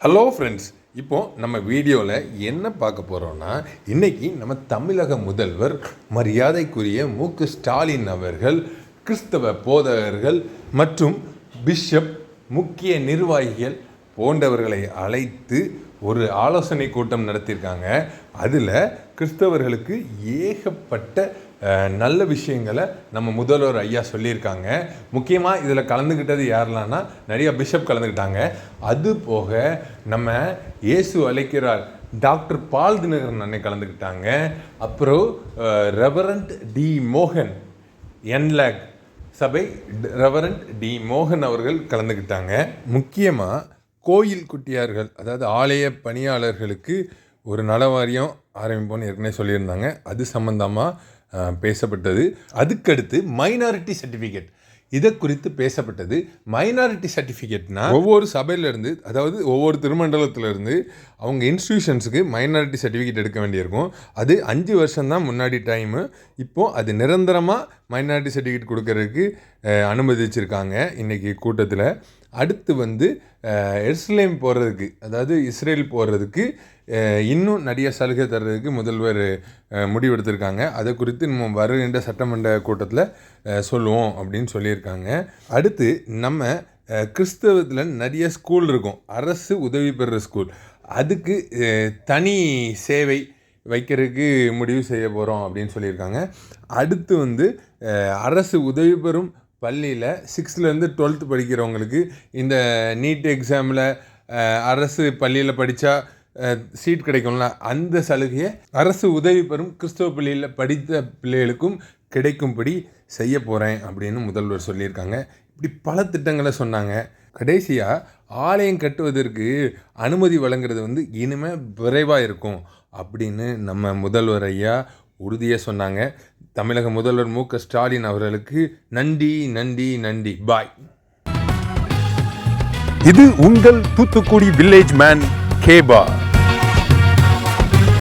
Hello friends இப்போது நம்ம வீடியோவில் என்ன பார்க்க போகிறோம்னா இன்றைக்கி நம்ம தமிழக முதல்வர் மரியாதைக்குரிய மு க ஸ்டாலின் அவர்கள் கிறிஸ்தவ போதகர்கள் மற்றும் பிஷப் முக்கிய நிர்வாகிகள் போன்றவர்களை அழைத்து ஒரு ஆலோசனை கூட்டம் நடத்தியிருக்காங்க. அதில் கிறிஸ்தவர்களுக்கு ஏகப்பட்ட நல்ல விஷயங்களை நம்ம முதல்வர் ஐயா சொல்லியிருக்காங்க. முக்கியமாக இதில் கலந்துக்கிட்டது யாரெல்லாம்னா நிறைய பிஷப் கலந்துக்கிட்டாங்க அது போக நம்ம இயேசு அழைக்கிறார். டாக்டர் பால் தினகரன் அன்னை கலந்துக்கிட்டாங்க அப்புறம் ரெவரண்ட் டி மோகன் என்லாக் சபை ரெவரண்ட் டி மோகன் அவர்கள் கலந்துக்கிட்டாங்க முக்கியமாக கோயில் குட்டியார்கள் அதாவது ஆலய பணியாளர்களுக்கு ஒரு நலவாரியம் ஆரம்பிப்போம்னு ஏற்கனவே சொல்லியிருந்தாங்க. அது சம்மந்தமாக பேசப்பட்டது. அதுக்கடுத்து மைனாரிட்டி சர்டிஃபிகேட். இதை குறித்து பேசப்பட்டது. மைனாரிட்டி சர்டிஃபிகேட்னா ஒவ்வொரு சபையிலேருந்து அதாவது ஒவ்வொரு திருமண்டலத்திலேருந்து அவங்க இன்ஸ்டியூஷன்ஸுக்கு மைனாரிட்டி சர்டிஃபிகேட் எடுக்க வேண்டியிருக்கும். அது அஞ்சு வருஷம்தான் முன்னாடி டைமு இப்போது அது நிரந்தரமாக மைனாரிட்டி சர்டிஃபிகேட் கொடுக்கறதுக்கு அனுமதிச்சிருக்காங்க இன்றைக்கி கூட்டத்தில். அடுத்து வந்து எருசலேம் போகிறதுக்கு அதாவது இஸ்ரேல் போகிறதுக்கு இன்னும் நிறைய சலுகை தர்றதுக்கு முதல்வர் முடிவெடுத்திருக்காங்க. அதை குறித்து நம்ம வருகின்ற சட்டமன்ற கூட்டத்தில் சொல்லுவோம் அப்படின்னு சொல்லியிருக்காங்க. அடுத்து நம்ம கிறிஸ்தவத்தில் நிறைய ஸ்கூல் இருக்கும். அரசு உதவி பெறுற ஸ்கூல் அதுக்கு தனி சேவை வைக்கிறதுக்கு முடிவு செய்ய போகிறோம் அப்படின்னு சொல்லியிருக்காங்க. அடுத்து வந்து அரசு உதவி பெறும் பள்ளியில் சிக்ஸ்த்லேருந்து டுவெல்த்து படிக்கிறவங்களுக்கு இந்த நீட் எக்ஸாமில் அரசு பள்ளியில் படித்தா சீட் கிடைக்கும்ல அந்த சலுகையை அரசு உதவி பெறும் கிறிஸ்தவ பள்ளியில் படித்த பிள்ளைகளுக்கும் கிடைக்கும்படி செய்ய போகிறேன் அப்படின்னு முதல்வர் சொல்லியிருக்காங்க. இப்படி பல திட்டங்களை சொன்னாங்க. கடைசியாக ஆலயம் கட்டுவதற்கு அனுமதி வழங்குறது வந்து இனிமே விரைவாக இருக்கும் அப்படின்னு நம்ம முதல்வர் ஐயா உறுதியாக சொன்னாங்க. தமிழக முதல்வர் மு க ஸ்டாலின் அவர்களுக்கு நன்றி நன்றி நன்றி. பாய். இது உங்கள் தூத்துக்குடி வில்லேஜ் மேன் கேபா